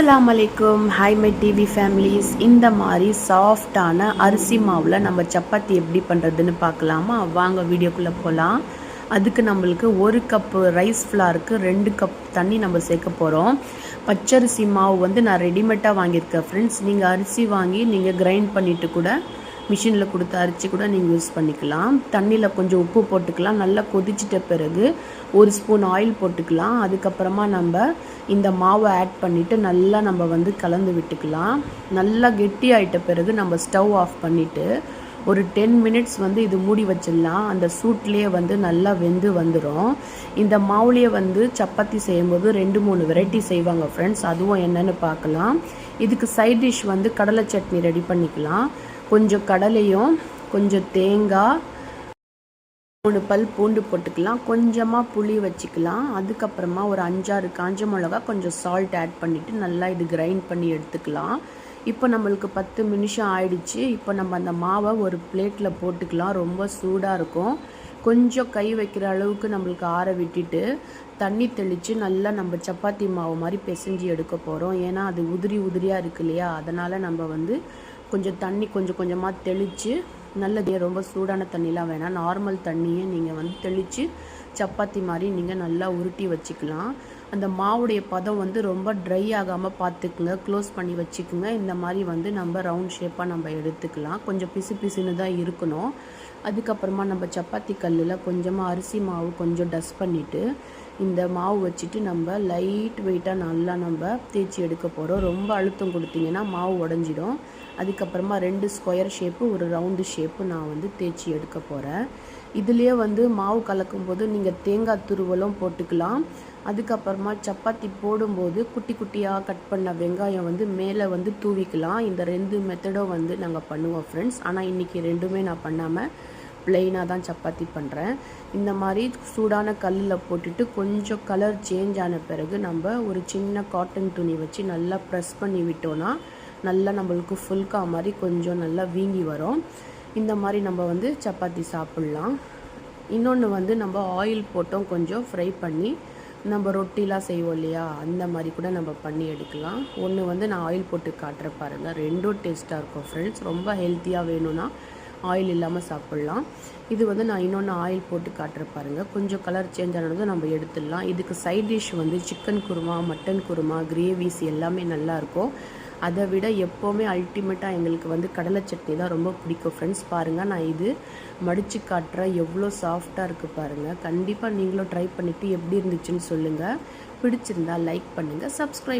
அஸ்லாம் அலைக்கும். ஹைமெட் TV families இந்த மாதிரி சாஃப்டான அரிசி மாவில் நம்ம சப்பாத்தி எப்படி பண்ணுறதுன்னு பார்க்கலாமா? வாங்க வீடியோக்குள்ளே போகலாம் அதுக்கு நம்மளுக்கு ஒரு கப்பு ரைஸ் ஃப்ளாருக்கு ரெண்டு கப் தண்ணி நம்ம சேர்க்க போகிறோம் பச்சரிசி மாவு வந்து நான் ரெடிமேடாக வாங்கியிருக்கேன் ஃப்ரெண்ட்ஸ் நீங்கள் அரிசி வாங்கி நீங்கள் கிரைண்ட் பண்ணிவிட்டு கூட மிஷினில் கொடுத்து அரைச்சி கூட நீங்கள் யூஸ் பண்ணிக்கலாம். தண்ணியில் கொஞ்சம் உப்பு போட்டுக்கலாம். நல்லா கொதிச்சிட்ட பிறகு ஒரு ஸ்பூன் ஆயில் போட்டுக்கலாம். அதுக்கப்புறமா நம்ம இந்த மாவை ஆட் பண்ணிவிட்டு நல்லா நம்ம வந்து கலந்து விட்டுக்கலாம். நல்லா கெட்டி ஆகிட்ட பிறகு நம்ம ஸ்டவ் ஆஃப் பண்ணிவிட்டு ஒரு டென் மினிட்ஸ் வந்து இது மூடி வச்சிடலாம். அந்த சூட்லேயே வந்து நல்லா வெந்து வந்துடும் இந்த மாவுலேயே வந்து சப்பாத்தி செய்யும்போது ரெண்டு மூணு வெரைட்டி செய்வாங்க ஃப்ரெண்ட்ஸ் அதுவும் என்னென்னு பார்க்கலாம். இதுக்கு சைட் டிஷ் வந்து கடலை சட்னி ரெடி பண்ணிக்கலாம். கொஞ்சம் கடலையும் கொஞ்சம் தேங்காய் மூணு பல் பூண்டு போட்டுக்கலாம். கொஞ்சமாக புளி வச்சுக்கலாம். அதுக்கப்புறமா ஒரு அஞ்சாறு காஞ்ச மிளகா கொஞ்சம் சால்ட் ஆட் பண்ணிவிட்டு நல்லா இது கிரைண்ட் பண்ணி எடுத்துக்கலாம். இப்போ நம்மளுக்கு பத்து நிமிஷம் ஆயிடுச்சு. இப்போ நம்ம அந்த மாவை ஒரு பிளேட்டில் போட்டுக்கலாம். ரொம்ப சூடாக இருக்கும். கொஞ்சம் கை வைக்கிற அளவுக்கு நம்மளுக்கு ஆற விட்டுட்டு தண்ணி தெளித்து நல்லா நம்ம சப்பாத்தி மாவு மாதிரி பிசைஞ்சு எடுக்க போகிறோம் ஏன்னா அது உதிரி உதிரியாக இருக்கு இல்லையா? அதனால் நம்ம வந்து கொஞ்சம் தண்ணி கொஞ்சம் கொஞ்சமாக தெளித்து நல்லது ரொம்ப சூடான தண்ணிலாம் வேணாம். நார்மல் தண்ணியை நீங்கள் வந்து தெளித்து சப்பாத்தி மாதிரி நீங்கள் நல்லா உருட்டி வச்சுக்கலாம். அந்த மாவுடைய பதம் வந்து ரொம்ப ட்ரை ஆகாமல் பார்த்துக்குங்க க்ளோஸ் பண்ணி வச்சுக்குங்க. இந்த மாதிரி வந்து நம்ம ரவுண்ட் ஷேப்பாக நம்ம எடுத்துக்கலாம். கொஞ்சம் பிசு பிசுன்னு தான் இருக்கணும். அதுக்கப்புறமா நம்ம சப்பாத்தி கல்லில் கொஞ்சமாக அரிசி மாவு கொஞ்சம் டஸ்ட் பண்ணிவிட்டு இந்த மாவு வச்சுட்டு நம்ம லைட் வெயிட்டாக நல்லா நம்ம தேய்ச்சி எடுக்க போகிறோம் ரொம்ப அழுத்தம் கொடுத்தீங்கன்னா மாவு உடஞ்சிடும். அதுக்கப்புறமா ரெண்டு ஸ்கொயர் ஷேப்பு ஒரு ரவுண்டு ஷேப்பு நான் வந்து தேய்ச்சி எடுக்க போகிறேன் இதுலேயே வந்து மாவு கலக்கும் போது நீங்கள் தேங்காய் துருவலும் போட்டுக்கலாம். அதுக்கப்புறமா சப்பாத்தி போடும்போது குட்டி குட்டியாக கட் பண்ண வெங்காயம் வந்து மேலே வந்து தூவிக்கலாம். இந்த ரெண்டு மெத்தடும் வந்து நாங்கள் பண்ணுவோம் ஃப்ரெண்ட்ஸ் ஆனால் இன்றைக்கி ரெண்டுமே நான் பண்ணாமல் பிளெயினாக தான் சப்பாத்தி பண்ணுறேன் இந்த மாதிரி சூடான கல்லில் போட்டுட்டு கொஞ்சம் கலர் சேஞ்ச் ஆன பிறகு நம்ம ஒரு சின்ன காட்டன் துணி வச்சு நல்லா ப்ரெஸ் பண்ணி விட்டோன்னா நல்லா நம்மளுக்கு ஃபுல்கா மாதிரி கொஞ்சம் நல்லா வீங்கி வரும். இந்த மாதிரி நம்ம வந்து சப்பாத்தி சாப்பிட்லாம். இன்னொன்று வந்து நம்ம ஆயில் போட்டோம் கொஞ்சம் ஃப்ரை பண்ணி நம்ம ரொட்டிலாம் செய்வோம் இல்லையா? அந்த மாதிரி கூட நம்ம பண்ணி எடுக்கலாம். ஒன்று வந்து நான் ஆயில் போட்டு காட்டுற பாருங்கள் ரெண்டும் டேஸ்ட்டாக இருக்கும் ஃப்ரெண்ட்ஸ் ரொம்ப ஹெல்த்தியாக வேணும்னா ஆயில் இல்லாமல் சாப்பிட்லாம். இது வந்து நான் இன்னொன்று ஆயில் போட்டு காட்டுற பாருங்கள் கொஞ்சம் கலர் சேஞ்ச் ஆனதும் நம்ம எடுத்துடலாம். இதுக்கு சைட் டிஷ் வந்து chicken korma mutton korma gravies எல்லாமே நல்லாயிருக்கும் அதை விட எப்போவுமே அல்டிமேட்டாக எங்களுக்கு வந்து கடலை சட்னி தான் ரொம்ப பிடிக்கும். ஃப்ரெண்ட்ஸ் பாருங்கள் நான் இது மடித்து காட்டுறேன். எவ்வளோ சாஃப்டாக இருக்குது பாருங்கள் கண்டிப்பாக நீங்களும் ட்ரை பண்ணிவிட்டு எப்படி இருந்துச்சுன்னு சொல்லுங்கள் பிடிச்சிருந்தா லைக் பண்ணுங்கள் சப்ஸ்கிரைப்